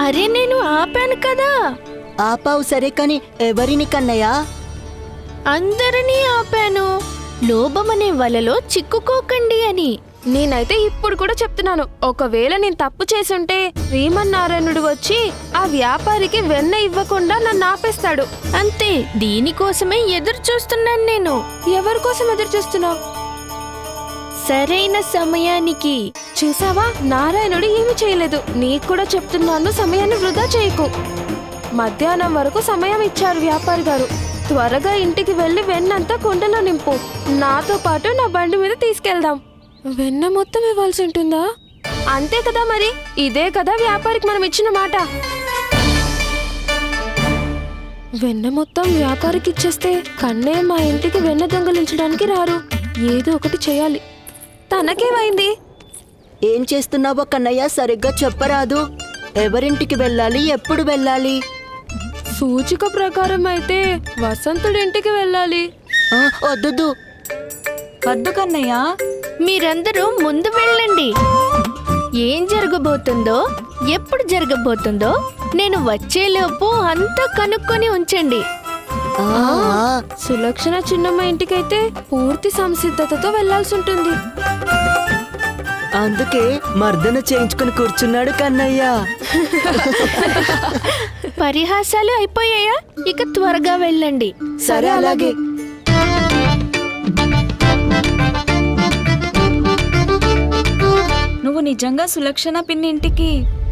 అరే నేను ఆపాను కదా. ఆపావు సరే కాని ఎవరిని కన్నయ్య? అందరినీ ఆపాను. లోభమనే వలలో చిక్కుకోకండి అని. నేనైతే ఇప్పుడు కూడా చెప్తున్నాను. ఒకవేళ నేను తప్పు చేసుంటే శ్రీమన్నారాయణుడు వచ్చి ఆ వ్యాపారికి వెన్న ఇవ్వకుండా నన్ను ఆపేస్తాడు. అంతే దీనికోసమే ఎదురు చూస్తున్నాను నేను. ఎవరి కోసం ఎదురు చూస్తున్నావు సరైన సమయానికి. చూసావా? నారాయణుడు ఏమీ చేయలేదు. నీకు కూడా చెప్తున్నాను సమయాన్ని వృధా చేయకు. మధ్యాహ్నం వరకు సమయం ఇచ్చారు వ్యాపారి గారు. త్వరగా ఇంటికి వెళ్ళి వెన్నంతా కుండలో నింపు. నాతో పాటు నా బండి మీద తీసుకెళ్దాం. వెన్న మొత్తం ఇవ్వాల్సి ఉంటుందా? అంతే కదా మరి. ఇదే కదా వ్యాపారికి మనం ఇచ్చిన మాట. వెన్న మొత్తం వ్యాపారికి ఇచ్చేస్తే కన్నే మా ఇంటికి వెన్న దొంగలించడానికి రారు. ఏదో ఒకటి చేయాలి. తనకేమైంది? ఏం చేస్తున్నావో కన్నయ్య సరిగ్గా చెప్పరాదు. ఎవరింటికి వెళ్ళాలి ఎప్పుడు వెళ్ళాలి? సూచిక ప్రకారం అయితే వసంతుడి ఇంటికి వెళ్ళాలి. ఆ, వద్దు వద్దు కన్నయ్య మీరందరూ ముందు వెళ్ళండి. ఏం జరగబోతుందో ఎప్పుడు జరగబోతుందో నేను వచ్చేలోపు అంతా కనుక్కొని ఉంచండి. సులక్షణ చిన్నమ్మ ఇంటికైతే పూర్తి సంసిద్ధతతో వెళ్ళాల్సి ఉంటుంది అందుకే మర్దన చేయించుకుని కూర్చున్నాడు కన్నయ్య. పరిహాసాలు అయిపోయాయా? ఇక త్వరగా వెళ్ళండి. సరే అలాగే. నువ్వు నిజంగా సులక్షణ పిన్ని ఇంటికి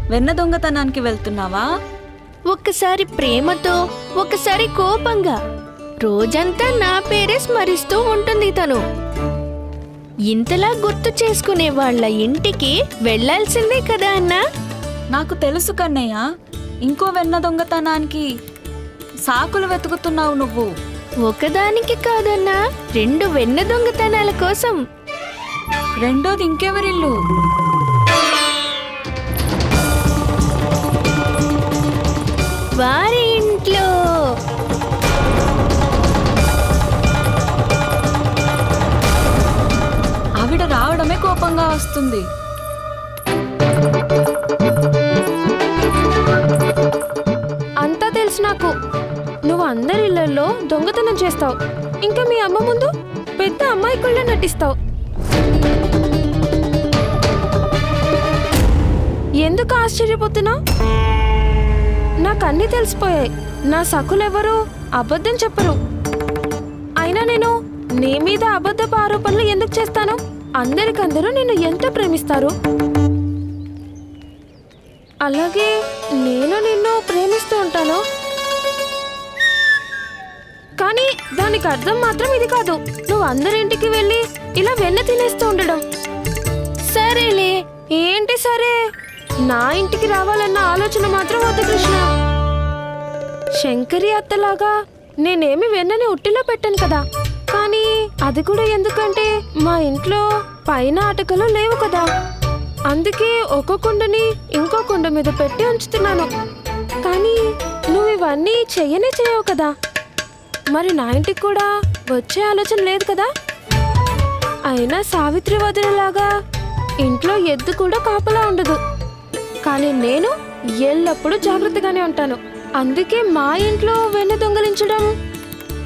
వెన్న దొంగతనానికి వెళ్తున్నావా? ఒకసారి ప్రేమతో ఒకసారి కోపంగా. రోజంతా నా పేరే స్మరిస్తూ ఉంటుంది తను. ఇంతలా గుర్తు చేసుకునే వాళ్ళ ఇంటికి వెళ్ళాల్సిందే కదా అన్నా? నాకు తెలుసు కన్నయ్య. ఇంకో వెన్న దొంగతనానికి సాకులు వెతుకుతున్నావు నువ్వు. ఒకదానికి కాదన్నా రెండు వెన్న దొంగతనాల కోసం. రెండోది ఇంకెవరిల్లు? వారి ఇంట్లో. ఆవిడ రావడమే కోపంగా వస్తుంది. అంతా తెలుసు నాకు. నువ్వు అందరి ఇళ్ళలో దొంగతనం చేస్తావు. ఇంకా మీ అమ్మ ముందు పెద్ద అమ్మాయికుళ్ళ నటిస్తావు. ఎందుకు ఆశ్చర్యపోతున్నావు? నాకు అన్నీ తెలిసిపోయాయి. నా సకులెవరు అబద్ధం చెప్పరు. అయినా నేను నీ మీద అబద్ధపు ఆరోపణలు ఎందుకు చేస్తాను? అందరికందరూ నిన్ను ఎంత ప్రేమిస్తారు. అలాగే నేను నిన్ను ప్రేమిస్తూ ఉంటాను. కానీ దానికి అర్థం మాత్రం ఇది కాదు. నువ్వు అందరింటికి వెళ్ళి ఇలా వెన్న తినేస్తూ ఉండడం. సరేలే ఏంటి సరే? నా ఇంటికి రావాలన్న ఆలోచన మాత్రం వద్దు కృష్ణ. శంకరి అత్తలాగా నేనేమి వెన్నని ఉట్టిలో పెట్టాను కదా. కానీ అది కూడా ఎందుకంటే మా ఇంట్లో పైన అటకలు లేవు కదా. అందుకే ఒక కుండని ఇంకో కుండ మీద పెట్టి ఉంచుతున్నాను. కానీ నువ్వు ఇవన్నీ చెయ్యనే చేయవు కదా. మరి నా ఇంటికి కూడా వచ్చే ఆలోచన లేదు కదా? అయినా సావిత్రి వదినలాగా ఇంట్లో ఎద్దు కూడా కాపలా ఉండదు. కానీ నేను ఎల్లప్పుడూ జాగ్రత్తగానే ఉంటాను. అందుకే మా ఇంట్లో వెన్న దొంగలించడం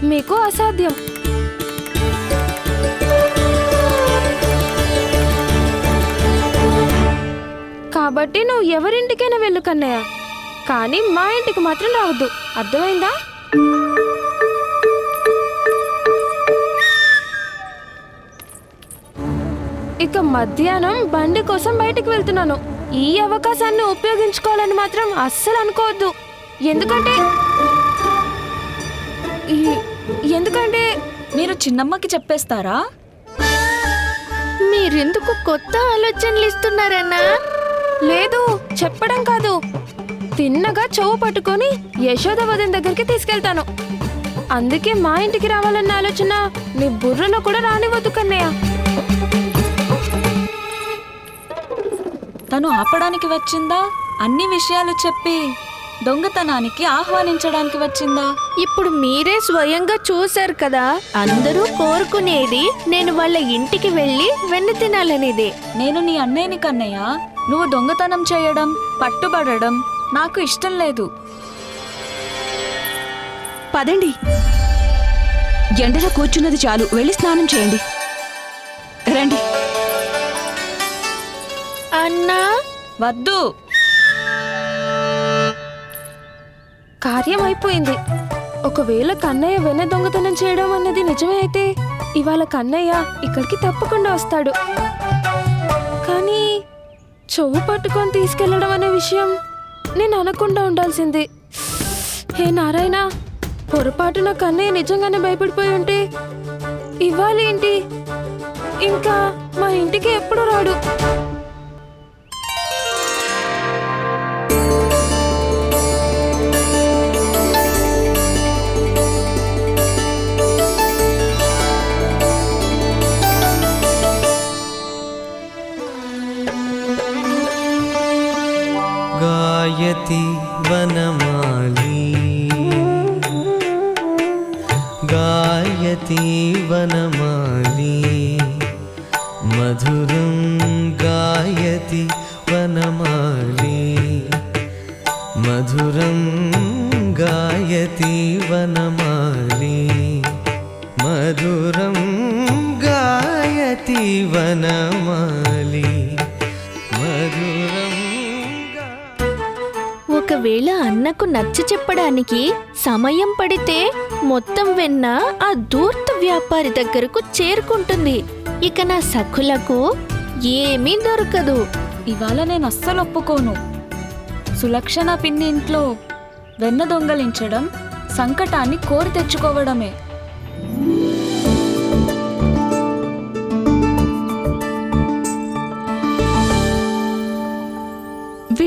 మీకు అసాధ్యం. కాబట్టి నువ్వు ఎవరింటికైనా వెళ్ళు కన్నయ్య. కానీ మా ఇంటికి మాత్రం రావద్దు. అర్థమైందా? ఇక మధ్యాహ్నం బండి కోసం బయటికి వెళ్తున్నాను. ఈ అవకాశాన్ని ఉపయోగించుకోవాలని మాత్రం అస్సలు అనుకోవద్దు. ఎందుకంటే ఈ- ఎందుకంటే మీరు చిన్నమ్మకి చెప్పేస్తారా? మీరెందుకు కొత్త ఆలోచనలు ఇస్తున్నారన్నా? లేదు చెప్పడం కాదు. తిన్నగా చెవు పట్టుకొని యశోద వదిన దగ్గరికి తీసుకెళ్తాను. అందుకే మా ఇంటికి రావాలన్న ఆలోచన నీ బుర్రలో కూడా రానివ్వద్దు కన్నయ్య. తను ఆపడానికి వచ్చిందా? అన్ని విషయాలు చెప్పి దొంగతనానికి ఆహ్వానించడానికి వచ్చిందా? ఇప్పుడు మీరే స్వయంగా చూశారు కదా అందరూ కోరుకునేది నేను వాళ్ళ ఇంటికి వెళ్ళి వెన్న తినాలనేదే. నేను నీ అన్నయ్యని కన్నయ్య. నువ్వు దొంగతనం చేయడం పట్టుబడడం నాకు ఇష్టం లేదు. పదండి. ఎండలో కూర్చున్నది చాలు. వెళ్ళి స్నానం చేయండి. రండి. అన్నా? వద్దు. కార్యం అయిపోయింది. ఒకవేళ కన్నయ్య వెన్న దొంగతనం చేయడం అన్నది నిజమే అయితే ఇవాళ కన్నయ్య ఇక్కడికి తప్పకుండా వస్తాడు. కానీ చెవు పట్టుకొని తీసుకెళ్ళడం అనే విషయం నేను అనకుండా ఉండాల్సింది. హే నారాయణ పొరపాటున కన్నయ్య నిజంగానే భయపడిపోయి ఉంటే ఇవ్వాలి ఏంటి ఇంకా మా ఇంటికి ఎప్పుడు రాడు? శాంతి వనమాలి గాయతి వనమాలి మధురం గాయతి వనమాలి మధురం గాయతి వనమాలి మధురం గాయతి వనమాలి ఒకవేళ అన్నకు నచ్చ చెప్పడానికి సమయం పడితే మొత్తం వెన్న ఆ దూర్త వ్యాపారి దగ్గరకు చేరుకుంటుంది. ఇక నా సఖులకు ఏమీ దొరకదు. ఇవాళ నేను అస్సలు ఒప్పుకోను. సులక్షణ పిన్ని ఇంట్లో వెన్న దొంగలించడం సంకటాన్ని కోరి తెచ్చుకోవడమే.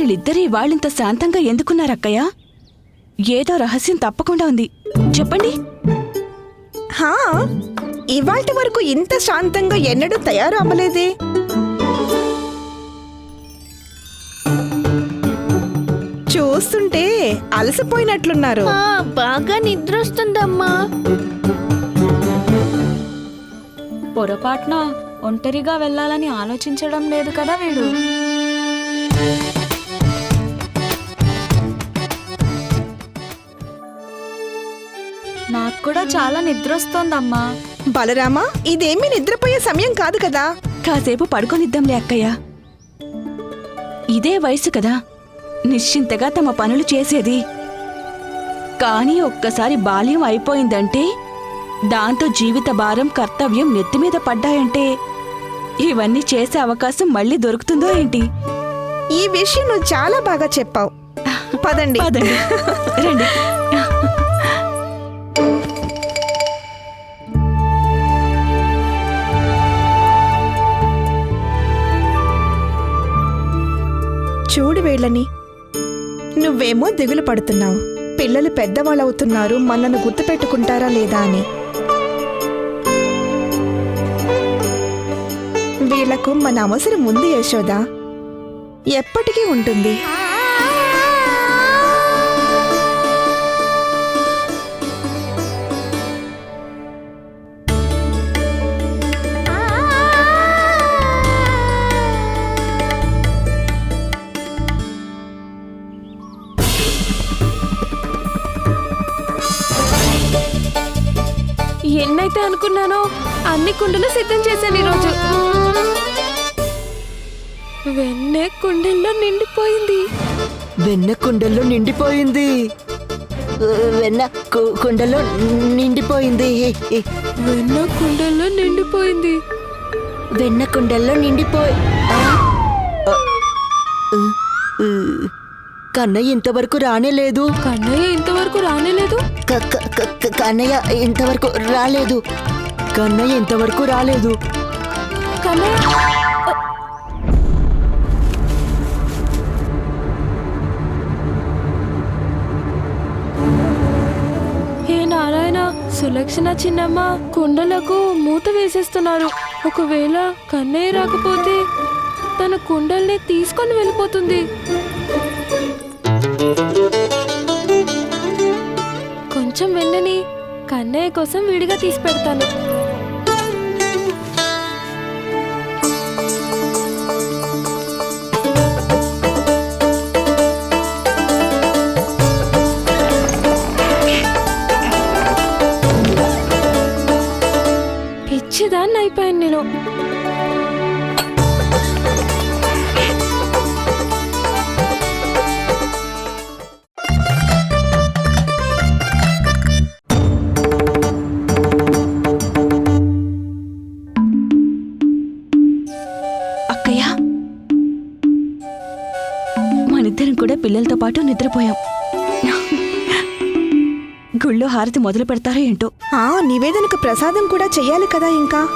వీళ్ళిద్దరి వాళ్ళింత శాంతంగా ఎందుకున్నారక్కయ్య? ఏదో రహస్యం తప్పకుండా ఉంది. చెప్పండి. హా ఇవాల్టి వరకు ఇంత శాంతంగా ఎన్నడూ తయారు అవ్వలేదే చూస్తుంటే అలసిపోయినట్లున్నారు. ఆ, బాగా నిద్రొస్తుందమ్మా. పొరపాటున ఒంటరిగా వెళ్ళాలని ఆలోచించడం లేదు కదా వీడు? కూడా చాలా నిద్రొస్తోందమ్మా. బలరామా ఇదేమీ నిద్రపోయే సమయం కాదు కదా? కాసేపు పడుకొనిద్దాంలే అక్కయ్య. ఇదే వయసు కదా. నిశ్చింతగా తమ పనులు చేసేది. కానీ ఒక్కసారి బాల్యం అయిపోయిందంటే దాంతో జీవిత భారం కర్తవ్యం నెత్తిమీద పడ్డాయంటే ఇవన్నీ చేసే అవకాశం మళ్ళీ దొరుకుతుందో ఏంటి? ఈ విషయం నువ్వు చాలా బాగా చెప్పావు. పదండి. పదండి. రండి. వీళ్ళని. నువ్వేమో దిగులు పడుతున్నావు. పిల్లలు పెద్దవాళ్ళవుతున్నారు మనల్ని గుర్తుపెట్టుకుంటారా లేదా అని. వీళ్ళకు మన అవసరం ఉంది యశోదా. ఎప్పటికీ ఉంటుంది. అనుకున్నానో? అన్ని కుండలు సిద్ధం చేశాను ఈరోజు. వెన్నె కుండల్లో నిండిపోయింది. వెన్న కుండల్లో నిండిపోయింది. వెన్న కుండలో నిండిపోయింది. వెన్న కుండల్లో నిండిపోయింది. వెన్న కుండల్లో నిండిపోయి. కన్నయ్య ఇంతవరకు రానే లేదు కన్నయ్య ఇంతవరకు రానేలేదు? కన్నయ్య ఇంతవరకు రాలేదు. కన్నయ్య ఇంతవరకు రాలేదు. కన్నయ్య హే నారాయణ సులక్షణ చిన్నమ్మ కుండలకు మూత వేసేస్తున్నారు. ఒకవేళ కన్నయ్య రాకపోతే తన కుండల్ని తీసుకొని వెళ్ళిపోతుంది. కొంచెం వెన్నని కన్నయ్య కోసం విడిగా తీసి పెడతాను పాటు నిద్రపోయాం. గుళ్ళో హారతి మొదలు పెడతారో ఏంటో. ఆ నివేదనకు ప్రసాదం కూడా చెయ్యాలి కదా ఇంకా.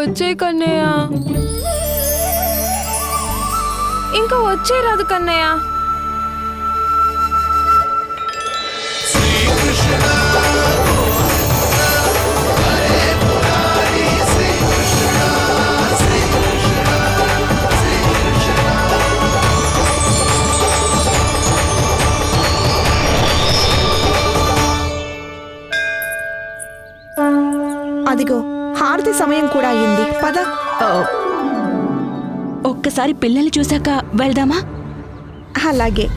వచ్చే కన్నయ్య. ఇంకా వచ్చే రాదు కన్నయ్య. అదిగో హారతి సమయం కూడా అయ్యింది. పద. ఒక్కసారి పిల్లల్ని చూశాక వెళ్దామా? అలాగే.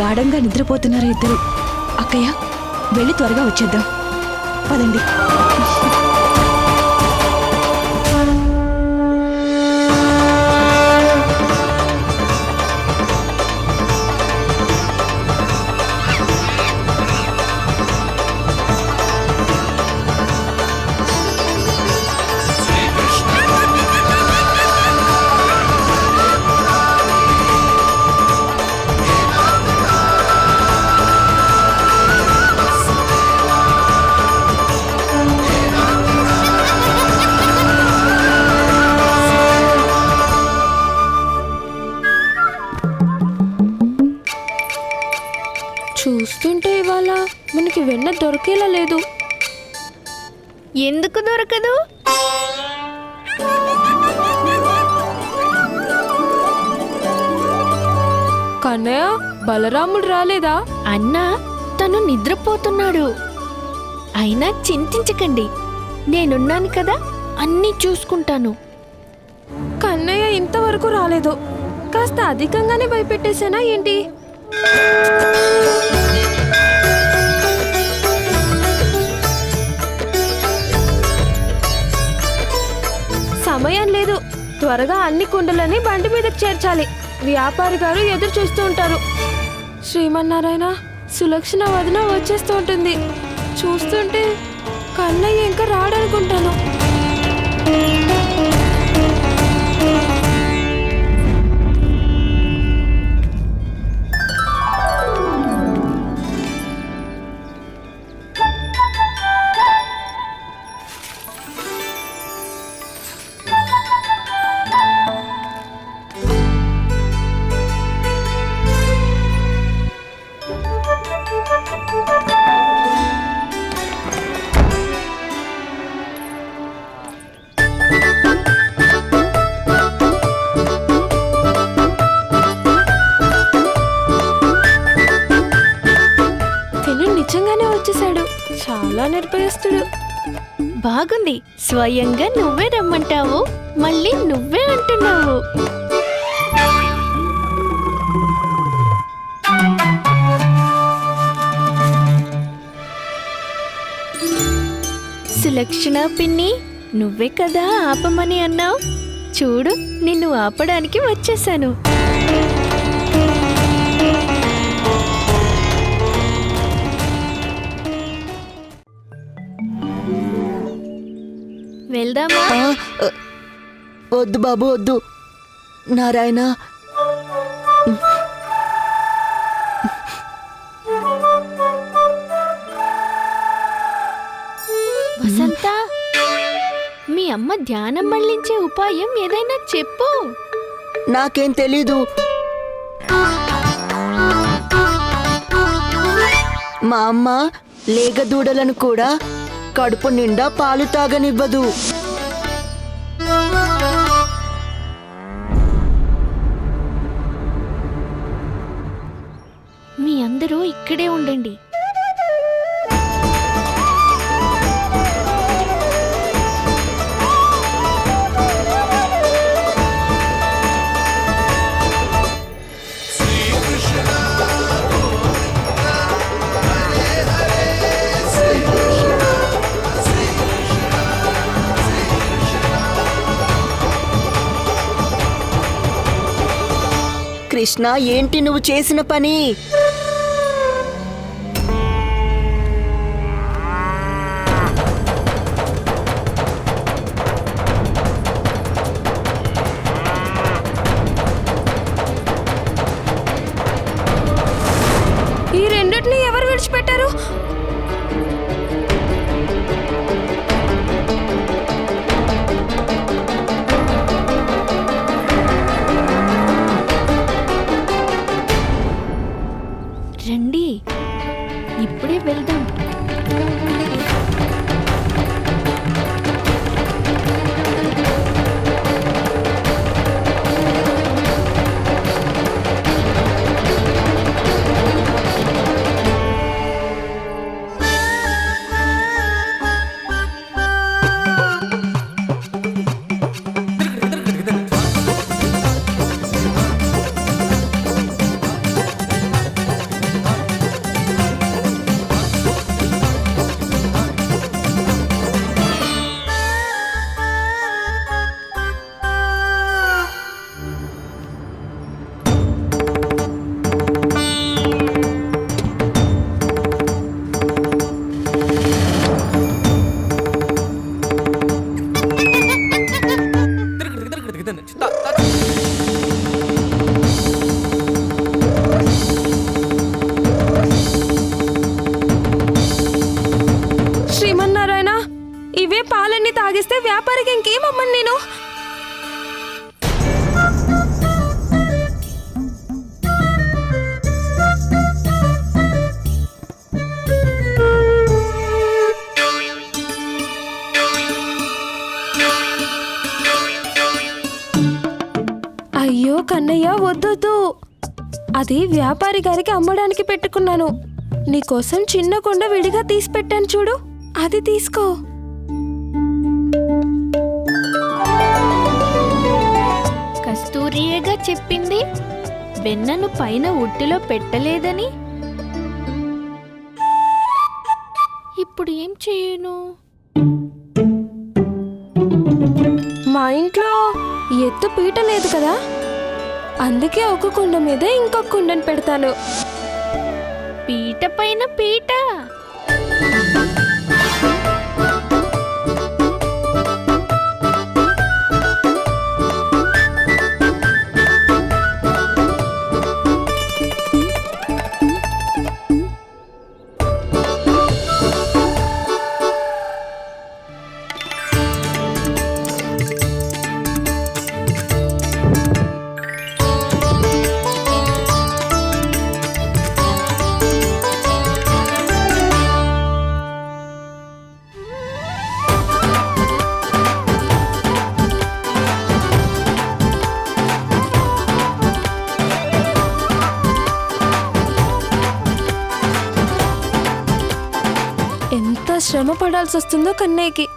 గాఢంగా నిద్రపోతున్నారు ఇద్దరు? అక్కయ్య వెళ్ళి త్వరగా వచ్చేద్దాం. పదండి. దొరికేలా లేదు. ఎందుకు దొరకదు? కన్నయ్య బలరాముడు రాలేదా? అన్నా తను నిద్రపోతున్నాడు. అయినా చింతించకండి. నేనున్నాను కదా అన్నీ చూసుకుంటాను. కన్నయ్య ఇంతవరకు రాలేదు. కాస్త అధికంగానే భయపెట్టేశానా ఏంటి? సమయం లేదు. త్వరగా అన్ని కుండలని బండి మీదకి చేర్చాలి. వ్యాపారి గారు ఎదురు చూస్తూ ఉంటారు. శ్రీమన్నారాయణ సులక్షణ వదిన వచ్చేస్తూ ఉంటుంది. చూస్తుంటే కన్నయ్య ఇంకా రాడనుకుంటాను. బాగుంది. స్వయంగా నువ్వే రమ్మంటావు. మళ్ళీ నువ్వే అంటున్నావు. సులక్షణ పిన్ని నువ్వే కదా ఆపమని అన్నావు. చూడు నిన్ను ఆపడానికి వచ్చేసాను. వెళ్దామా? ఆ, ఆ, వద్దు బాబు వద్దు. నారాయణ. వసంత మీ అమ్మ ధ్యానం మళ్ళించే ఉపాయం ఏదైనా చెప్పు. నాకేం తెలీదు. మా అమ్మ లేగదూడలను కూడా కడుపు నిండా పాలు తాగనివ్వదు. మీ అందరూ ఇక్కడే ఉండండి. కృష్ణ ఏంటి నువ్వు చేసిన పని? నేను? అయ్యో కన్నయ్య వద్దొద్దు. అది వ్యాపారి గారికి అమ్మడానికి పెట్టుకున్నాను. నీకోసం చిన్న కొండ విడిగా తీసి పెట్టాను చూడు. అది తీసుకో. చెప్పింది? వెన్నను పైన ఉట్టిలో పెట్టలేదని? ఇప్పుడు ఏం చేయను? మా ఇంట్లో ఎత్తు పీట లేదు కదా? అందుకే ఒక కుండ మీద ఇంకొక కుండను పెడతాను. పీట పైన పీట? వస్తుందో కన్నయ్యకి.